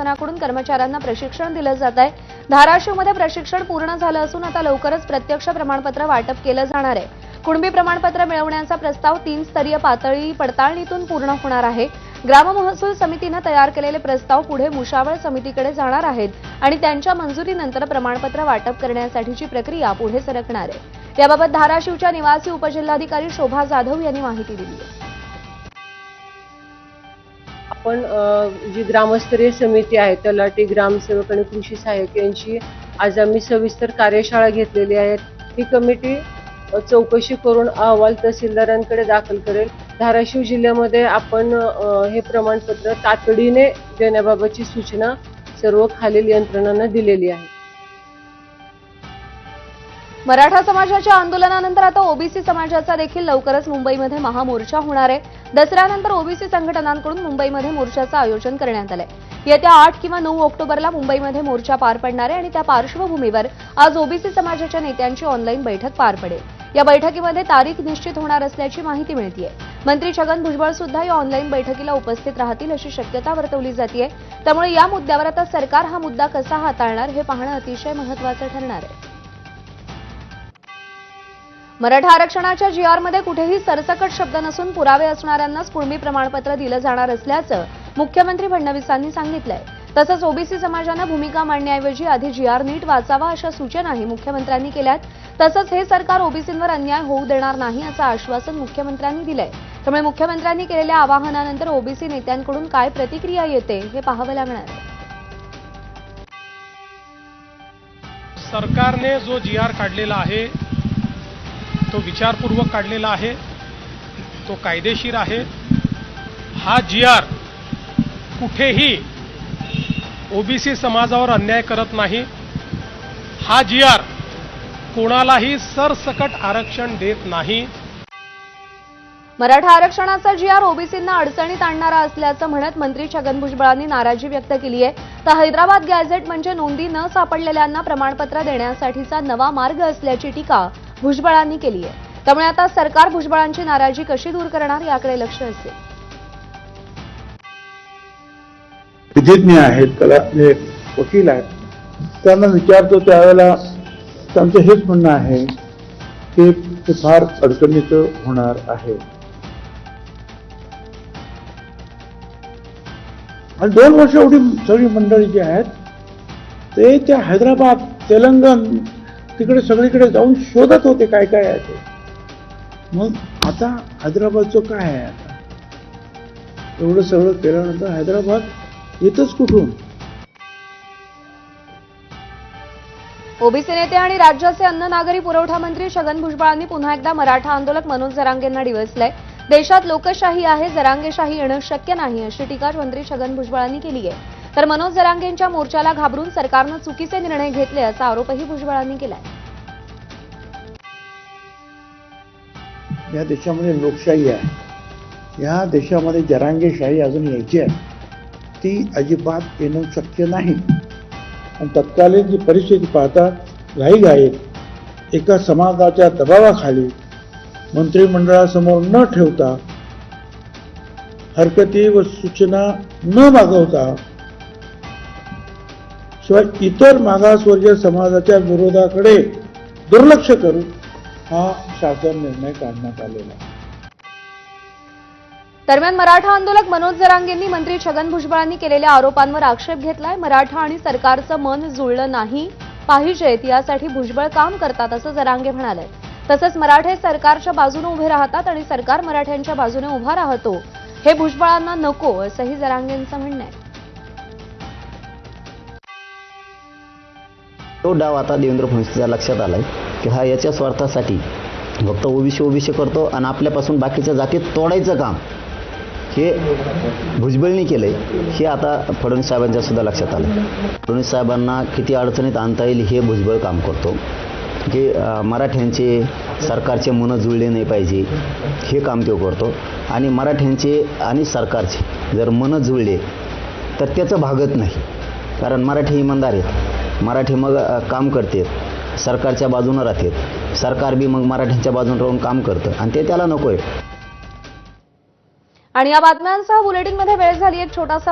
प्रशासनाकडून कर्मचाऱ्यांना प्रशिक्षण दिलं जात आहे. धाराशिवमध्ये प्रशिक्षण पूर्ण झालं असून आता लवकरच प्रत्यक्ष प्रमाणपत्र वाटप केलं जाणार आहे. कुणबी प्रमाणपत्र मिळवण्याचा प्रस्ताव तीन स्तरीय पातळी पडताळणीतून पूर्ण होणार आहे. ग्राम महसूल समितीनं तयार केलेले प्रस्ताव पुढे मुशावळ समितीकडे जाणार आहेत आणि त्यांच्या मंजुरीनंतर प्रमाणपत्र वाटप करण्यासाठीची प्रक्रिया पुढे सरकणार आहे. याबाबत धाराशिवच्या निवासी उपजिल्हाधिकारी शोभा जाधव यांनी माहिती दिली आहे. आपण जी ग्रामस्तरीय समिती आहे तलाठी ग्रामसेवक आणि कृषी सहाय्यक यांची आज आम्ही सविस्तर कार्यशाळा घेतलेली आहे. ही कमिटी चौकशी करून अहवाल तहसीलदारांकडे दाखल करेल. धाराशिव जिल्ह्यामध्ये आपण हे प्रमाणपत्र तातडीने देण्याबाबतची सूचना सर्व खालील यंत्रणांना दिलेली आहे. मराठा समाजाच्या आंदोलनानंतर आता ओबीसी समाजाचा देखील लवकरच मुंबईमध्ये महामोर्चा होणार आहे. दसऱ्यानंतर ओबीसी संघटनांकडून मुंबईमध्ये मोर्चाचं आयोजन करण्यात आलंय. येत्या आठ किंवा नऊ ऑक्टोबरला मुंबईमध्ये मोर्चा पार पडणार आहे आणि त्या पार्श्वभूमीवर आज ओबीसी समाजाच्या नेत्यांची ऑनलाईन बैठक पार पडेल. या बैठकीमध्ये तारीख निश्चित होणार असल्याची माहिती मिळतीय. मंत्री छगन भुजबळ सुद्धा या ऑनलाईन बैठकीला उपस्थित राहतील अशी शक्यता वर्तवली जाते त्यामुळे या मुद्द्यावर आता सरकार हा मुद्दा कसा हाताळणार हे पाहणं अतिशय महत्वाचं ठरणार आहे. मराठा आरक्षणाच्या जी आरमध्ये कुठेही सरसकट शब्द नसून पुरावे असणाऱ्यांनाच कुणबी प्रमाणपत्र दिलं जाणार असल्याचं मुख्यमंत्री फडणवीसांनी सांगितलंय. तसंच ओबीसी समाजानं भूमिका मांडण्याऐवजी आधी जी आर नीट वाचावा अशा सूचनाही मुख्यमंत्र्यांनी केल्यात. तसंच हे सरकार ओबीसींवर अन्याय होऊ देणार नाही असं आश्वासन मुख्यमंत्र्यांनी दिलंय. त्यामुळे मुख्यमंत्र्यांनी केलेल्या आवाहनानंतर ओबीसी नेत्यांकडून काय प्रतिक्रिया येते हे पाहावं लागणार आहे. सरकारने जो जी आर काढलेला आहे तो विचारपूर्वक काढलेला आहे. तो कायदेशीर आहे. हा जी आर कुठेही ओबीसी समाजावर अन्याय करत नाही. हा जी आर कोणालाही सरसकट आरक्षण देत नाही. मराठा आरक्षणाचा जी आर ओबीसींना अडचणीत आणणारा असल्याचं म्हणत मंत्री छगन भुजबळांनी नाराजी व्यक्त केली आहे तर हैदराबाद गॅझेट म्हणजे नोंदी न सापडलेल्यांना प्रमाणपत्र देण्यासाठीचा नवा मार्ग असल्याची टीका भुजबळांनी केली आहे. त्यामुळे आता सरकार भुजबळांची नाराजी कशी दूर करणार याकडे लक्ष असेल. विधिज्ञ आहेत कला जे वकील आहेत त्यांना विचारतो त्यावेळेला त्यांचं हेच म्हणणं आहे की ते फार अडचणीचं होणार आहे. आणि दोन वर्ष एवढी सगळी मंडळी जी आहेत ते त्या हैदराबाद तेलंगण तिकडे सगळीकडे जाऊन शोधत होते काय काय आहे ते. मग आता हैदराबादचं काय आहे आता? एवढं सगळं केल्यानंतर हैदराबाद येतच कुठून? ओबीसी नेते आणि राज्याचे अन्न नागरी पुरवठा मंत्री छगन भुजबळांनी पुन्हा एकदा मराठा आंदोलक मनोज जरांगेंना डिवचलंय. देशात लोकशाही आहे जरांगेशाही येणं शक्य नाही अशी टीका मंत्री छगन भुजबळांनी केली आहे तर मनोज जरांगेंच्या मोर्चाला घाबरून सरकारनं चुकीचे निर्णय घेतले असा आरोपही भुजबळांनी केलाय. या देशामध्ये लोकशाही आहे. या देशामध्ये जरांगेशाही अजून यायची आहे. ती अजिबात येणं शक्य नाही. आणि तत्कालीन जी परिस्थिती पाहता घाईघाईत एका समाजाच्या दबावाखाली मंत्रिमंडळासमोर न ठेवता हरकती व सूचना न मागवता शिवाय इतर मागासवर्गीय समाजाच्या विरोधाकडे दुर्लक्ष करून हा शासन निर्णय काढण्यात आलेला दरम्यान मराठा आंदोलक मनोज जरांगेंनी मंत्री छगन भुजबळांनी केलेल्या आरोपांवर आक्षेप घेतलाय. मराठा आणि सरकारचं मन जुळलं नाही पाहिजेत यासाठी भुजबळ काम करतात असं जरांगे म्हणाले. तसंच मराठे सरकारच्या बाजूने उभे राहतात आणि सरकार मराठ्यांच्या बाजूने उभा राहतो. हे भुजबळांना नको असंही जरांगेंचं म्हणणं आहे. तो डाव आता देवेंद्र फडणवीसच्या लक्षात आलाय की हा याच्या स्वार्थासाठी फक्त ओबीसी ओबीसी करतो आणि आपल्यापासून बाकीच्या जातीत तोडायचं काम हे भुजबळनी केलंय हे आता फडणवीस साहेबांच्या सुद्धा लक्षात आलं फडणवीस साहेबांना किती अडचणीत आणता येईल हे भुजबळ काम करतो. की मराठ्यांचे सरकारचे मनं जुळले नाही पाहिजे हे काम तो करतो. आणि मराठ्यांचे आणि सरकारचे जर मनं जुळले तर त्याचं भागत नाही. कारण मराठी इमानदार आहेत. मराठी मग काम करते सरकारच्या बाजूनं राहतात. सरकार बी मग मराठ्यांच्या बाजून राहून काम करतं. आणि ते त्याला नको आहे आणि या बातम्यांसह बुलेटिनमध्ये वेळ झाली एक छोटासा